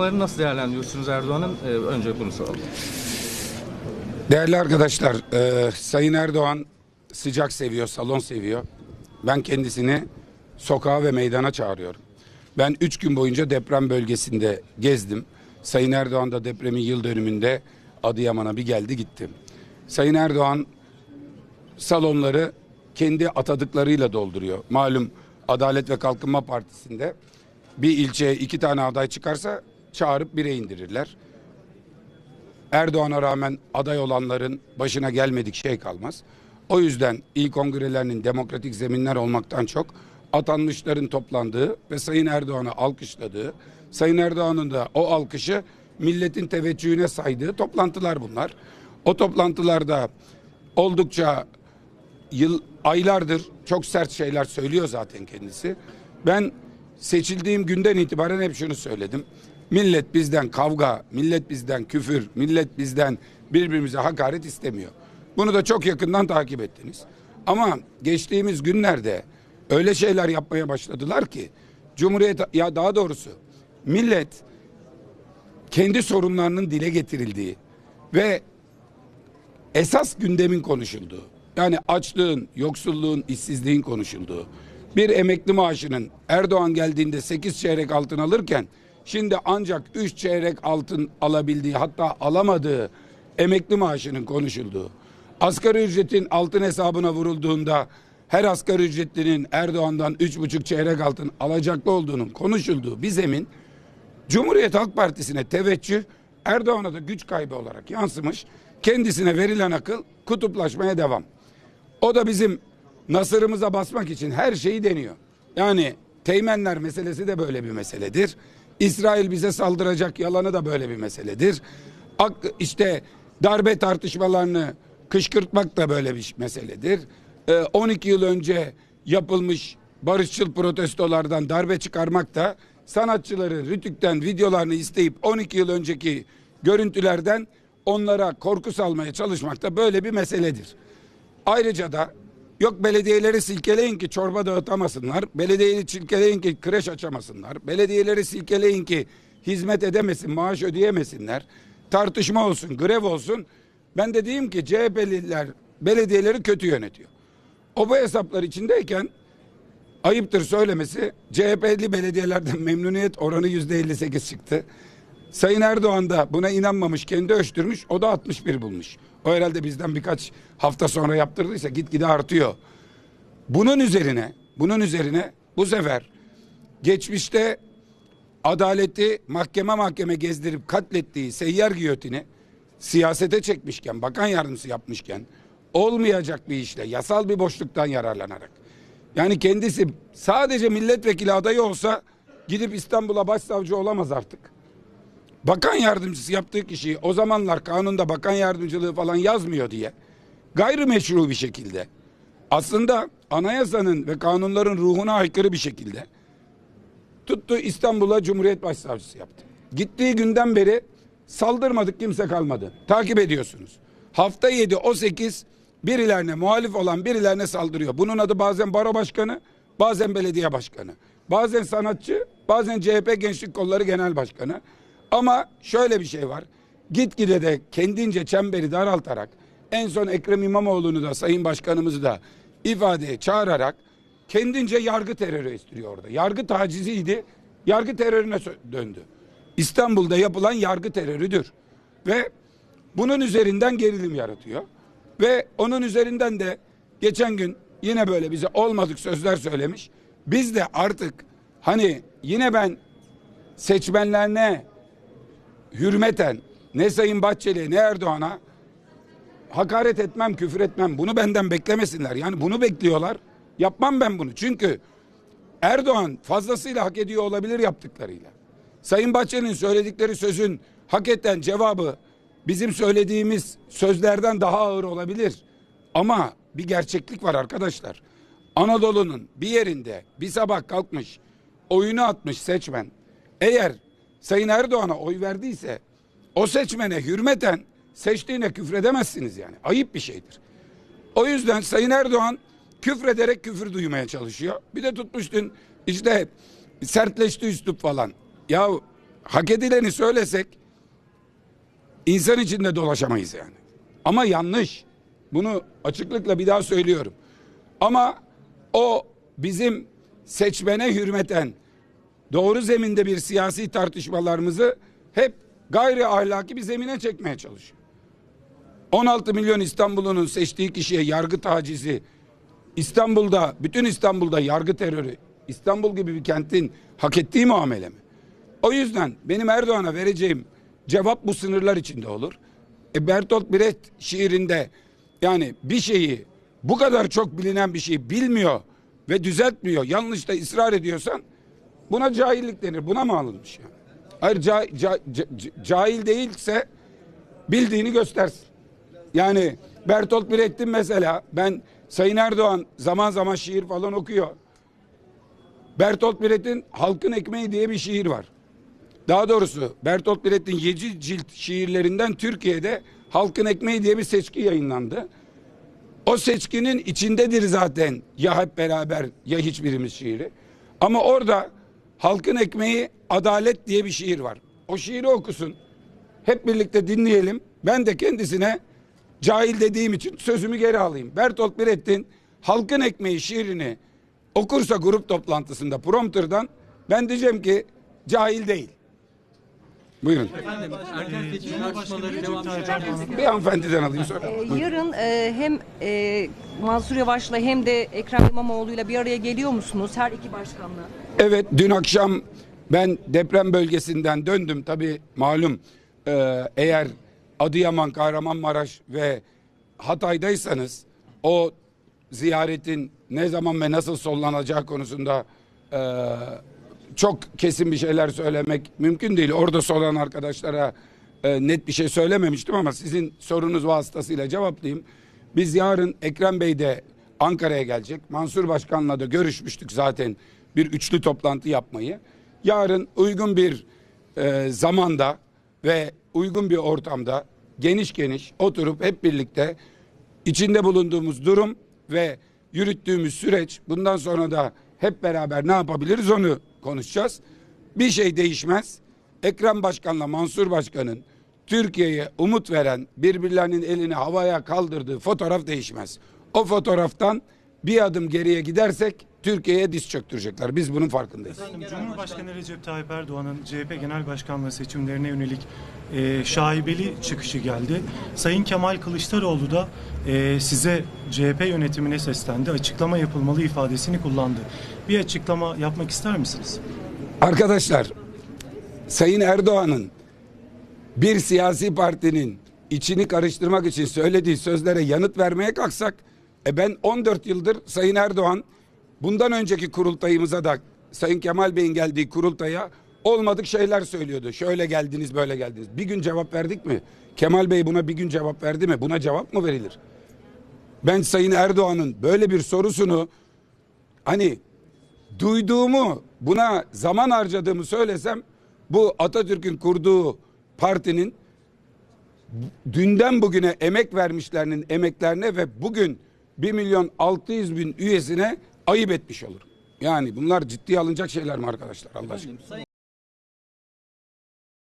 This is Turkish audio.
Nasıl değerlendiriyorsunuz Erdoğan'ın? Ee, önce bunu soralım. Değerli arkadaşlar, e, Sayın Erdoğan sıcak seviyor, salon seviyor. Ben kendisini sokağa ve meydana çağırıyorum. Ben üç gün boyunca deprem bölgesinde gezdim. Sayın Erdoğan da depremin yıl dönümünde Adıyaman'a bir geldi gitti. Sayın Erdoğan salonları kendi atadıklarıyla dolduruyor. Malum Adalet ve Kalkınma Partisi'nde bir ilçeye iki tane aday çıkarsa çağırıp bire indirirler. Erdoğan'a rağmen aday olanların başına gelmedik şey kalmaz. O yüzden il kongrelerinin demokratik zeminler olmaktan çok atanmışların toplandığı ve Sayın Erdoğan'ı alkışladığı, Sayın Erdoğan'ın da o alkışı milletin teveccühüne saydığı toplantılar bunlar. O toplantılarda oldukça yıl aylardır çok sert şeyler söylüyor zaten kendisi. Ben seçildiğim günden itibaren hep şunu söyledim. Millet bizden kavga, millet bizden küfür, millet bizden birbirimize hakaret istemiyor. Bunu da çok yakından takip ettiniz. Ama geçtiğimiz günlerde öyle şeyler yapmaya başladılar ki Cumhuriyet ya daha doğrusu millet kendi sorunlarının dile getirildiği ve esas gündemin konuşulduğu, yani açlığın, yoksulluğun, işsizliğin konuşulduğu, bir emekli maaşının Erdoğan geldiğinde 8 çeyrek altın alırken şimdi ancak 3 çeyrek altın alabildiği hatta alamadığı emekli maaşının konuşulduğu, asgari ücretin altın hesabına vurulduğunda her asgari ücretlinin Erdoğan'dan 3,5 çeyrek altın alacaklı olduğunun konuşulduğu bir zemin Cumhuriyet Halk Partisi'ne teveccüh Erdoğan'a da güç kaybı olarak yansımış. Kendisine verilen akıl kutuplaşmaya devam. O da bizim nasırımıza basmak için her şeyi deniyor. Yani teğmenler meselesi de böyle bir meseledir. İsrail bize saldıracak yalanı da böyle bir meseledir. Ak, işte darbe tartışmalarını kışkırtmak da böyle bir meseledir. Ee, 12 yıl önce yapılmış barışçıl protestolardan darbe çıkarmak da sanatçıların Rütük'ten videolarını isteyip 12 yıl önceki görüntülerden onlara korku salmaya çalışmak da böyle bir meseledir. Ayrıca da yok belediyeleri silkeleyin ki çorba dağıtamasınlar. Belediyeyi silkeleyin ki kreş açamasınlar. Belediyeleri silkeleyin ki hizmet edemesin, maaş ödeyemesinler. Tartışma olsun, grev olsun. Ben de diyeyim ki CHP'liler belediyeleri kötü yönetiyor. O bu hesaplar içindeyken ayıptır söylemesi CHP'li belediyelerden memnuniyet oranı yüzde 58 çıktı. Sayın Erdoğan da buna inanmamış, kendi ölçtürmüş, o da 61 bulmuş. O herhalde bizden birkaç hafta sonra yaptırdıysa gitgide artıyor. Bunun üzerine, bunun üzerine bu sefer geçmişte adaleti mahkeme mahkeme gezdirip katlettiği seyyar giyotini siyasete çekmişken, bakan yardımcısı yapmışken olmayacak bir işle, yasal bir boşluktan yararlanarak yani kendisi sadece milletvekili adayı olsa gidip İstanbul'a başsavcı olamaz artık. Bakan yardımcısı yaptığı kişiyi o zamanlar kanunda bakan yardımcılığı falan yazmıyor diye gayrimeşru bir şekilde aslında anayasanın ve kanunların ruhuna aykırı bir şekilde tuttu İstanbul'a Cumhuriyet Başsavcısı yaptı. Gittiği günden beri saldırmadık kimse kalmadı. Takip ediyorsunuz. Hafta 7 o 8 birilerine muhalif olan birilerine saldırıyor. Bunun adı bazen baro başkanı, bazen belediye başkanı. Bazen sanatçı, bazen CHP Gençlik Kolları Genel Başkanı. Ama şöyle bir şey var. Gitgide de kendince çemberi daraltarak en son Ekrem İmamoğlu'nu da Sayın Başkanımızı da ifadeye çağırarak kendince yargı terörü estiriyor orada. Yargı taciziydi, yargı terörüne döndü. İstanbul'da yapılan yargı terörüdür. Ve bunun üzerinden gerilim yaratıyor. Ve onun üzerinden de geçen gün yine böyle bize olmadık sözler söylemiş. Biz de artık hani yine ben seçmenlerine hürmeten ne Sayın Bahçeli ne Erdoğan'a hakaret etmem, küfür etmem. Bunu benden beklemesinler. Yani bunu bekliyorlar. Yapmam ben bunu. Çünkü Erdoğan fazlasıyla hak ediyor olabilir yaptıklarıyla. Sayın Bahçeli'nin söyledikleri sözün hakikaten cevabı bizim söylediğimiz sözlerden daha ağır olabilir. Ama bir gerçeklik var arkadaşlar. Anadolu'nun bir yerinde bir sabah kalkmış oyunu atmış seçmen. Eğer Sayın Erdoğan'a oy verdiyse o seçmene hürmeten seçtiğine küfredemezsiniz yani. Ayıp bir şeydir. O yüzden Sayın Erdoğan küfrederek küfür duymaya çalışıyor. Bir de tutmuş dün işte sertleşti üslup falan. Ya hak edileni söylesek insan içinde dolaşamayız yani. Ama yanlış. Bunu açıklıkla bir daha söylüyorum. Ama o bizim seçmene hürmeten doğru zeminde bir siyasi tartışmalarımızı hep gayri ahlaki bir zemine çekmeye çalışıyor. 16 milyon İstanbul'un seçtiği kişiye yargı tacizi, İstanbul'da, bütün İstanbul'da yargı terörü, İstanbul gibi bir kentin hak ettiği muamele mi? O yüzden benim Erdoğan'a vereceğim cevap bu sınırlar içinde olur. E Bertolt Brecht şiirinde yani bir şeyi bu kadar çok bilinen bir şeyi bilmiyor ve düzeltmiyor, yanlış da ısrar ediyorsan buna cahillik denir. Buna mı alınmış yani? Hayır ca- ca- ca- cahil değilse bildiğini göstersin. Yani Bertolt Brecht'in mesela ben Sayın Erdoğan zaman zaman şiir falan okuyor. Bertolt Brecht'in Halkın Ekmeği diye bir şiir var. Daha doğrusu Bertolt Brecht'in 7 cilt şiirlerinden Türkiye'de Halkın Ekmeği diye bir seçki yayınlandı. O seçkinin içindedir zaten ya hep beraber ya hiçbirimiz şiiri. Ama orada Halkın Ekmeği Adalet diye bir şiir var. O şiiri okusun. Hep birlikte dinleyelim. Ben de kendisine cahil dediğim için sözümü geri alayım. Bertolt Brecht'in Halkın Ekmeği şiirini okursa grup toplantısında prompterdan ben diyeceğim ki cahil değil. Buyurun. Erken seçim tartışmaları devam ediyor. Bir hanımefendiden alayım. Ee, Yarın e, hem e, Mansur Yavaş'la hem de Ekrem İmamoğlu'yla bir araya geliyor musunuz? Her iki başkanla. Evet dün akşam ben deprem bölgesinden döndüm. Tabi malum e, eğer Adıyaman, Kahramanmaraş ve Hatay'daysanız o ziyaretin ne zaman ve nasıl sonlanacağı konusunda e, çok kesin bir şeyler söylemek mümkün değil. Orada soran arkadaşlara e, net bir şey söylememiştim ama sizin sorunuz vasıtasıyla cevaplayayım. Biz yarın Ekrem Bey de Ankara'ya gelecek. Mansur Başkan'la da görüşmüştük zaten bir üçlü toplantı yapmayı. Yarın uygun bir e, zamanda ve uygun bir ortamda geniş geniş oturup hep birlikte içinde bulunduğumuz durum ve yürüttüğümüz süreç bundan sonra da hep beraber ne yapabiliriz onu konuşacağız. Bir şey değişmez. Ekrem Başkan'la Mansur Başkan'ın Türkiye'ye umut veren birbirlerinin elini havaya kaldırdığı fotoğraf değişmez. O fotoğraftan bir adım geriye gidersek Türkiye'ye diz çöktürecekler. Biz bunun farkındayız. Efendim, Cumhurbaşkanı Recep Tayyip Erdoğan'ın CHP Genel Başkanlığı seçimlerine yönelik e, şaibeli çıkışı geldi. Sayın Kemal Kılıçdaroğlu da e, size CHP yönetimine seslendi. Açıklama yapılmalı ifadesini kullandı. Bir açıklama yapmak ister misiniz? Arkadaşlar Sayın Erdoğan'ın bir siyasi partinin içini karıştırmak için söylediği sözlere yanıt vermeye kalksak e ben 14 yıldır Sayın Erdoğan bundan önceki kurultayımıza da Sayın Kemal Bey'in geldiği kurultaya olmadık şeyler söylüyordu. Şöyle geldiniz böyle geldiniz. Bir gün cevap verdik mi? Kemal Bey buna bir gün cevap verdi mi? Buna cevap mı verilir? Ben Sayın Erdoğan'ın böyle bir sorusunu hani duyduğumu buna zaman harcadığımı söylesem bu Atatürk'ün kurduğu partinin dünden bugüne emek vermişlerinin emeklerine ve bugün 1 milyon 600 bin üyesine ayıp etmiş olurum. Yani bunlar ciddiye alınacak şeyler mi arkadaşlar Allah aşkına?